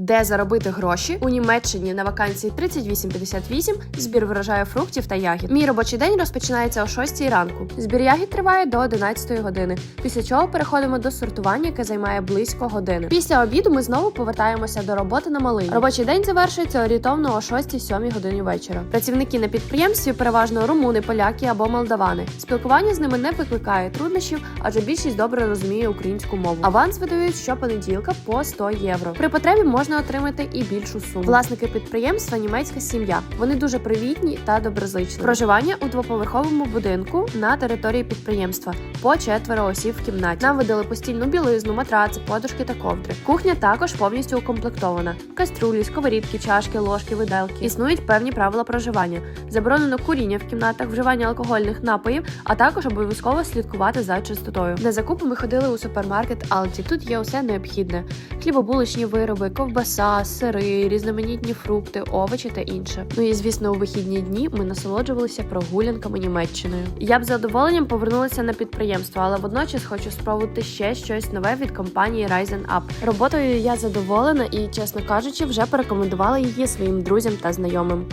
Де заробити гроші у Німеччині на вакансії 3858 збір врожаю фруктів та ягід. Мій робочий день розпочинається о 6 ранку. Збір ягід триває до 11 години. Після чого переходимо до сортування, яке займає близько години. Після обіду ми знову повертаємося до роботи на малині. Робочий день завершується орієнтовно о 6-7 годині вечора. Працівники на підприємстві переважно румуни, поляки або молдавани. Спілкування з ними не викликає труднощів, адже більшість добре розуміє українську мову. Аванс видають щопонеділка по 100 євро. При потребі можна отримати і більшу суму. Власники підприємства німецька сім'я. Вони дуже привітні та доброзичливі. Проживання у двоповерховому будинку на території підприємства по четверо осіб в кімнаті. Нам видали постільну білизну, матраци, подушки та ковдри. Кухня також повністю укомплектована: каструлі, сковорідки, чашки, ложки, виделки. Існують певні правила проживання. Заборонено куріння в кімнатах, вживання алкогольних напоїв, а також обов'язково слідкувати за чистотою. На закупи ми ходили у супермаркет Алті. Тут є усе необхідне: хлібобулочні вироби, ковбаса, сири, різноманітні фрукти, овочі та інше. Ну і звісно, у вихідні дні ми насолоджувалися прогулянками Німеччиною. Я б з задоволенням повернулася на підприємство, але водночас хочу спробувати ще щось нове від компанії Ryzen Up. Роботою я задоволена і, чесно кажучи, вже порекомендувала її своїм друзям та знайомим.